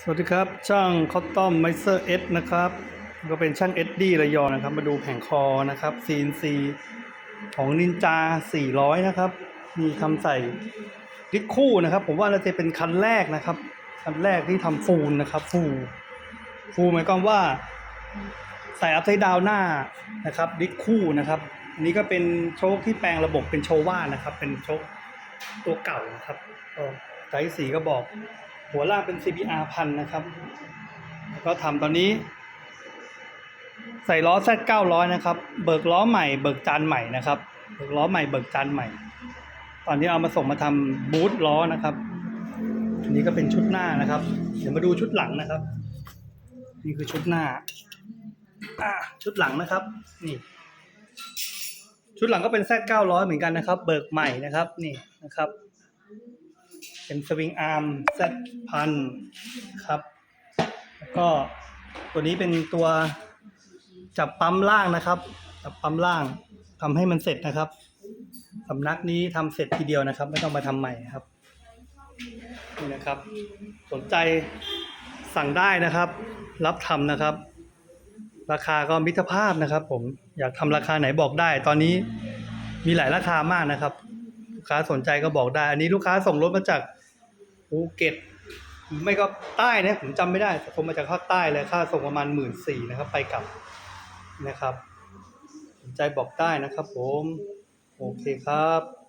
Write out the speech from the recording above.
สวัสดีครับ ช่างคอตตอมไมเซอร์เอสนะครับ ก็เป็นช่างเอ็ดดี้ระยองนะครับ มาดูแผงคอนะครับ CNC ของนินจา 400 นะครับ มีทำใส่ดิสคู่นะครับ ผมว่าน่าจะเป็นคันแรกนะครับ คันแรกที่ทำฟูลนะครับ ฟูลฟูลหมายความว่าใส่อัพไซด์ดาวหน้านะครับดิสคู่นะครับอันนี้ก็เป็นโชคที่แปลงระบบเป็นโชว่านะครับ เป็นโชคตัวเก่านะครับก็ไซส์สีก็บอก หัวล่างเป็น CBR พันนะครับแล้วก็ทำตอนนี้ ใส่ล้อ Z 900นะครับ เบิกล้อใหม่ เบิกจานใหม่นะครับ เบิกล้อใหม่ เบิกจานใหม่ ตอนนี้เอามาส่งมาทำบูทล้อนะครับ อันนี้ก็เป็นชุดหน้านะครับ เดี๋ยวมาดูชุดหลังนะครับ นี่คือชุดหน้าอ่าชุดหลังนะครับ นี่ ชุดหลังก็เป็น Z 900เหมือนกันนะครับ เบิกใหม่นะครับ นี่นะครับ เป็นสวิงอาร์ม Z พันครับ แล้วก็ตัวนี้เป็นตัวจับปั๊มล่างนะครับ จับปั๊มล่างทำให้มันเสร็จนะครับสำนักนี้ทำเสร็จทีเดียวนะครับ ไม่ต้องมาทำใหม่ครับนี่นะครับ สนใจสั่งได้นะครับ รับทำนะครับ ราคาก็มิตรภาพนะครับ ผมอยากทำราคาไหนบอกได้ ตอนนี้มีหลายราคามากนะครับ ลูกค้าสนใจก็บอกได้ อันนี้ลูกค้าส่งรถมาจาก ภูเก็ตไม่ก็ใต้นะผมจำไม่ได้ผมมาจากภาคใต้เลยค่าส่งประมาณหมื่นสี่นะครับ ไปกลับนะครับสนใจบอกใต้นะครับผม โอเคครับ